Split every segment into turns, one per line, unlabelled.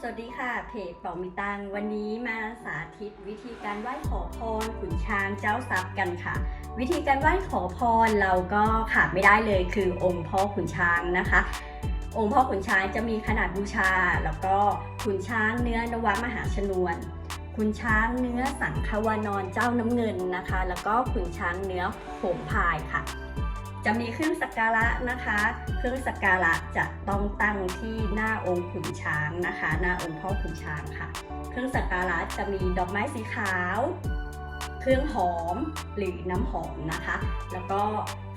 สวัสดีค่ะ เพจเป่ามีตัง วันนี้มาสาธิตวิธีการไหว้ขอพรขุนช้างเจ้าทรัพย์กันค่ะ วิธีการไหว้ขอพรเราก็ขาดไม่ได้เลยคือองค์พ่อขุนช้างนะคะ องค์พ่อขุนช้างจะมีขนาดบูชา แล้วก็ขุนช้างเนื้อนวมหาชนวนขุนช้างเนื้อสังฆวานอนเจ้าน้ำเงินนะคะ แล้วก็ขุนช้างเนื้อโหมพายค่ะ จะมีเครื่องสักการะนะคะ เครื่องสักการะจะต้องตั้งที่หน้าองค์ขุนช้างนะคะ หน้าองค์พ่อขุนช้างค่ะ เครื่องสักการะจะมีดอกไม้สีขาว เครื่องหอมหรือน้ำหอมนะคะ แล้วก็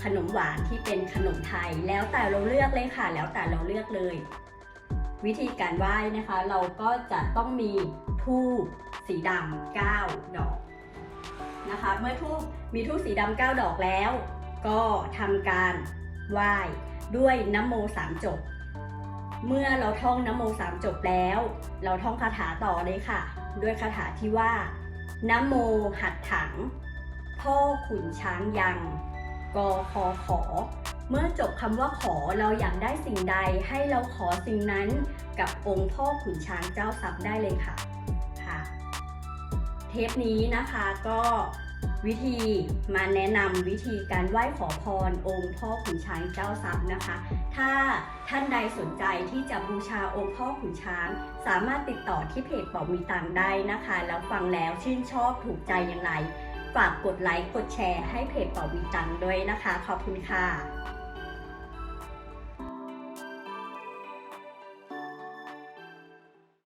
ขนมหวานที่เป็นขนมไทย แล้วแต่เราเลือกเลยค่ะ แล้วแต่เราเลือกเลย วิธีการไหว้นะคะ เราก็จะต้องมีทูบสีดำ9ดอกนะคะ เมื่อทูบมีทูบสีดำ9ดอกแล้ว ก็ทำการไหว้ด้วยน้ำโมสามจบ เมื่อเราท่องน้ำโมสามจบแล้ว เราท่องคาถาต่อเลยค่ะ ด้วยคาถาที่ว่าน้ำโมหัดถัง พ่อขุนช้างยังกอคอขอ เมื่อจบคำว่าขอเราอยากได้สิ่งใดให้เราขอสิ่งนั้นกับองค์พ่อขุนช้างเจ้าทรัพย์ได้เลยค่ะค่ะ เทปนี้นะคะก็ วิธีมาแนะนำวิธีการไหว้ขอพรองค์พ่อขุนช้างเจ้าทรัพย์นะคะ ถ้าท่านใดสนใจที่จะบูชาองค์พ่อขุนช้าง สามารถติดต่อที่เพจปอมีตังได้นะคะ แล้วฟังแล้วชื่นชอบถูกใจอย่างไร ฝากกดไลค์กดแชร์ให้เพจปอมีตังด้วยนะคะ ขอบคุณค่ะ